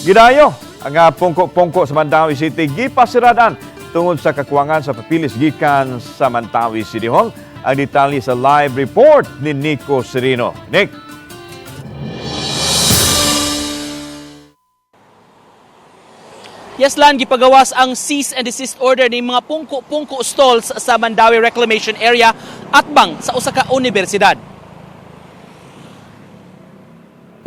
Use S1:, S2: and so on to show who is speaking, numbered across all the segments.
S1: Gidayo ang ah, pungko-pungko sa Mandawi City gipasiradan tungod sa kakuwangan sa papilis gikan sa Mandawi City Hall. Ang detalye sa live report ni Nico Serino. Nick.
S2: Yaslan gipagawas ang cease and desist order ng mga pungko-pungko stalls sa Mandawi Reclamation Area at bang sa usa ka universidad.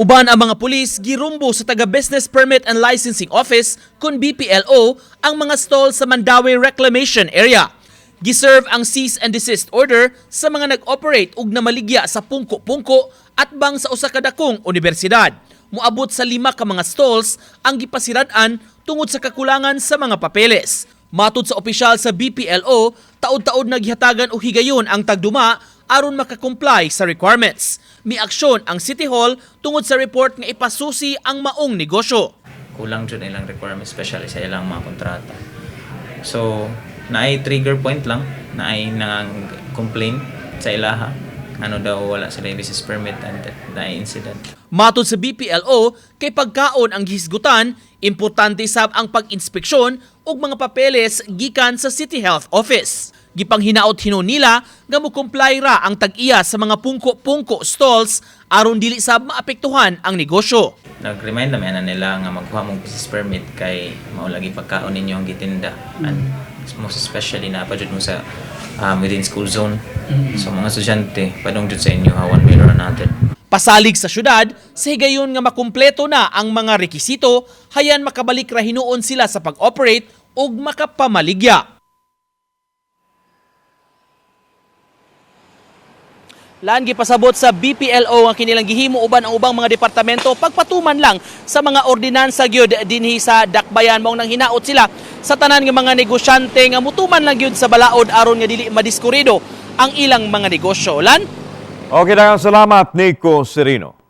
S2: Uban ang mga pulis girumbo sa taga Business Permit and Licensing Office kun BPLO ang mga stall sa Mandawi Reclamation Area. Giserve ang cease and desist order sa mga nag-operate ug namaligya sa pungko-pungko at bang sa usa ka dakong universidad. Muabot sa lima ka mga stalls ang gipasirad-an tungod sa kakulangan sa mga papeles. Matod sa opisyal sa BPLO, taod-taod naghihatagan og higayon ang tagduma aron makakomply sa requirements. Miaksyon ang City Hall tungod sa report nga ipasusi ang maong negosyo.
S3: kulang jud ilang requirements especially sa ilang mga kontrata. So, naay trigger point lang, naay nang complain sa ilaha ano daw wala sila yung business permit and naay incident.
S2: Matod sa BPLO, kay pagkaon ang gihisgutan, importante sab ang pag-inspeksyon ug mga papeles gikan sa City Health Office. Gipanghinaot hinon nila nga mo-comply ra ang tag-iya sa mga pungko-pungko stalls aron dili sab maapektuhan ang negosyo.
S3: Nag-remind naman na nila nga magkuha mong business permit kay maulagi pagkaon ninyo ang gitinda and most especially na pa jud mo sa um, within school zone. So mga estudyante, padung jud sa inyo ha, one way or another.
S2: Pasalig sa syudad, sa higayon nga makumpleto na ang mga rekisito, hayan makabalik ra hinuon sila sa pag-operate ug makapamaligya. Laan gipasabot sa BPLO ang kinilang gihimo uban ang ubang mga departamento pagpatuman lang sa mga ordinansa gyud dinhi sa Dakbayan mao nang hinaot sila sa tanan nga mga negosyante nga mutuman lang gyud sa balaod aron nga dili madiskurido ang ilang mga negosyo. Lan,
S1: Okay na salamat Nico Serino.